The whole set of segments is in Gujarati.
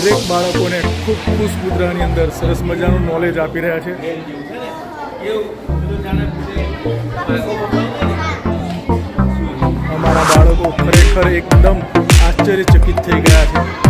દરેક બાળકોને ખૂબ ખુશ મુદ્રાની અંદર સરસ મજાનું નોલેજ આપી રહ્યા છે. અમારા બાળકો ખરેખર એકદમ આશ્ચર્યચકિત થઈ ગયા છે.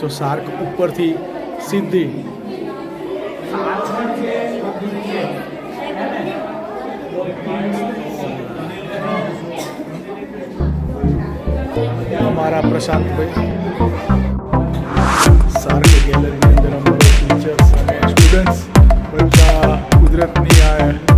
છો શાર્ક ઉપરથી સીધી. અમારા પ્રશાંતભાઈ શાર્ક ગેલેરીની અંદર અમારા ટીચર્સ અને સ્ટુડન્ટ્સ બધા કુદરતની આ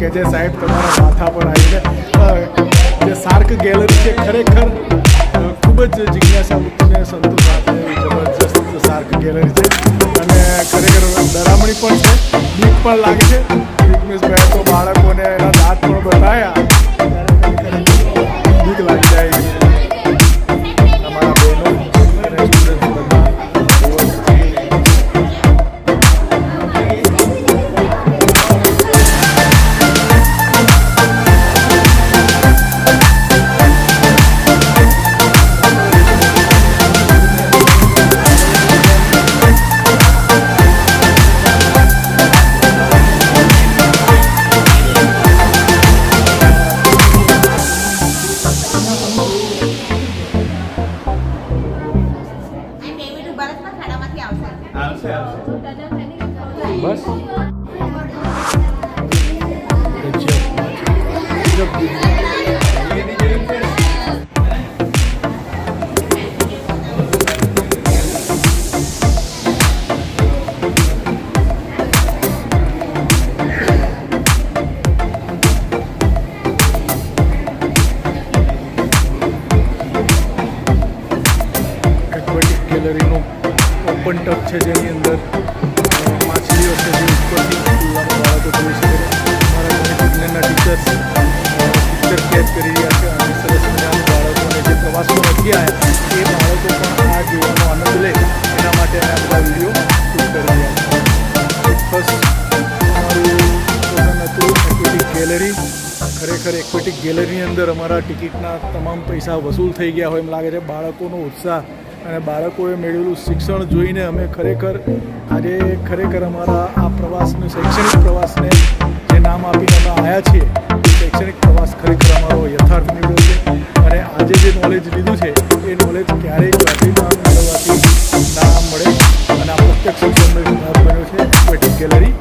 કે જે સાહેબ તમારા માથા પર આવીને જે સાર્ક ગેલેરી છે ખરેખર ખૂબ જ જિજ્ઞાસા વૃત્તિને સંતોષ આપે જબરજસ્ત સાર્ક ગેલેરી છે. અને ખરેખર ડરામણી પણ છે. બીક પણ લાગે ઓપન ટપ છે જેની અંદર માછલીઓ છે જે ઉપરથી બાળકો જોઈ શકે મારા વિજ્ઞાનના ટીચર્સ પિક્ચર કેદ કરી રહ્યા છે અને સરસ મજાના બાળકોને જે પ્રવાસો નથી આવ્યા એ બાળકો પણ આ જોવાનો આનંદ લે, એના માટે આ બધા વીડિયો શૂટ કરી રહ્યા ફર્સ્ટ અમારું હતું એક્વેટિક ગેલેરી ખરેખર એક્વેટિક ગેલેરીની અંદર અમારા ટિકિટના તમામ પૈસા વસૂલ થઈ ગયા હોય એમ લાગે છે. બાળકોનો ઉત્સાહ અને બાળકોએ મેળવેલું શિક્ષણ જોઈને અમે ખરેખર આજે ખરેખર અમારા આ પ્રવાસને, શૈક્ષણિક પ્રવાસને જે નામ આપીને અમે આવ્યા છીએ શૈક્ષણિક પ્રવાસ ખરેખર અમારો યથાર્થ નીવડ્યો છે. અને આજે જે નોલેજ લીધું છે, એ નોલેજ ક્યારેય લાઇબ્રેરીમાં મેળવવાથી ના મળે અને આ પ્રત્યક્ષ બન્યો છે. Waiting gallery